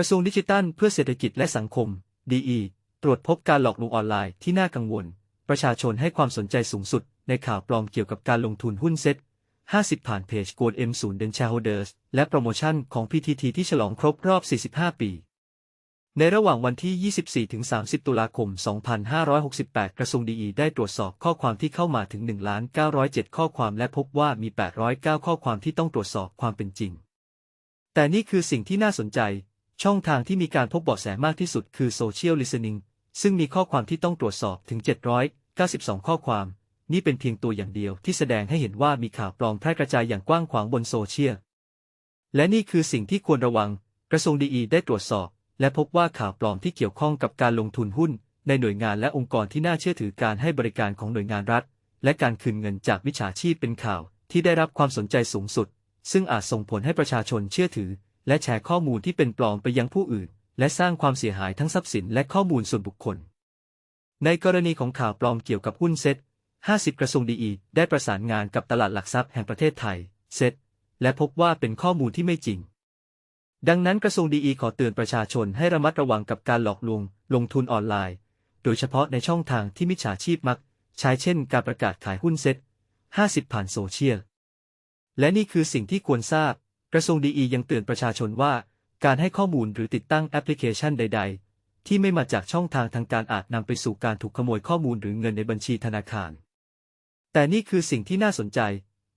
กระทรวงดิจิทัลเพื่อเศรษฐกิจและสังคม DE ตรวจพบการหลอกลวงออนไลน์ที่น่ากังวล ประชาชนให้ความสนใจสูงสุด ในข่าวปลอมเกี่ยวกับการลงทุนหุ้นเซ็ต50 ผ่านเพจโกล M0 เดน Shareholders และโปรโมชั่นของ PTT ที่ฉลองครบรอบ 45 ปี ในระหว่างวันที่ 24-30 ตุลาคม 2568 กระทรวงดีได้ตรวจสอบข้อความที่เข้ามาถึง 1,907 ข้อความและพบว่ามี 809 ข้อความที่ต้องตรวจสอบความเป็นจริง แต่นี่คือสิ่งที่น่าสนใจ ช่องทางที่มีการพบเบาะแสมากที่สุดคือ Social Listening ซึ่งมีข้อความที่ต้องตรวจสอบถึง 792 ข้อความ นี่เป็นเพียงตัวอย่างเดียวที่แสดงให้เห็นว่ามีข่าวปลอมแพร่กระจายอย่างกว้างขวางบนโซเชียล และนี่คือสิ่งที่ควรระวัง กระทรวงดีได้ตรวจสอบ และพบว่าข่าวปลอมที่เกี่ยวข้องกับการลงทุนหุ้น ในหน่วยงานและองค์กรที่น่าเชื่อถือการให้บริการของหน่วยงานรัฐ และการคืนเงินจากวิชาชีพเป็นข่าวที่ได้รับความสนใจสูงสุด ซึ่งอาจส่งผลให้ประชาชนเชื่อถือ และแชร์ข้อมูลที่เป็นปลอมไปยังผู้อื่น และสร้างความเสียหายทั้งทรัพย์สินและข้อมูลส่วนบุคคล ในกรณีของข่าวปลอมเกี่ยวกับหุ้นเซ็ต50 กระทรวงดีอีได้ประสานงานกับตลาดหลักทรัพย์แห่งประเทศไทย เซ็ตและพบว่าเป็นข้อมูลที่ไม่จริง ดังนั้นกระทรวงดีขอเตือนประชาชนให้ระมัดระวังกับการหลอกลวง ลงทุนออนไลน์ โดยเฉพาะในช่องทางที่มิจฉาชีพมัก ใช้เช่น การประกาศขายหุ้นเซ็ต50 ผ่านโซเชียล และนี่คือสิ่งที่ควรทราบ กระทรวงดียังเตือนประชาชนว่า การให้ข้อมูลหรือติดตั้งแอปพลิเคชันใด ๆ ที่ไม่มาจากช่องทางทางการอาจนำไปสู่การถูกขโมยข้อมูลหรือเงินในบัญชีธนาคาร แต่นี่คือสิ่งที่น่าสนใจ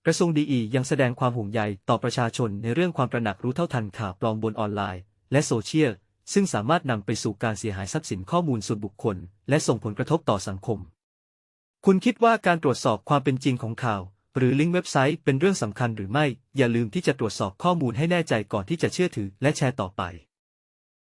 กระทรวงดียังแสดงความห่วงใยต่อประชาชนในเรื่องความตระหนักรู้เท่าทันข่าวปลอมบนออนไลน์ และโซเชียลซึ่งสามารถนำไปสู่การเสียหายทรัพย์สินข้อมูลส่วนบุคคล และส่งผลกระทบต่อสังคม คุณคิดว่าการตรวจสอบความเป็นจริงของข่าว หรือลิงก์เว็บไซต์เป็นเรื่องสำคัญหรือไม่ อย่าลืมที่จะตรวจสอบข้อมูลให้แน่ใจก่อนที่จะเชื่อถือและแชร์ต่อไป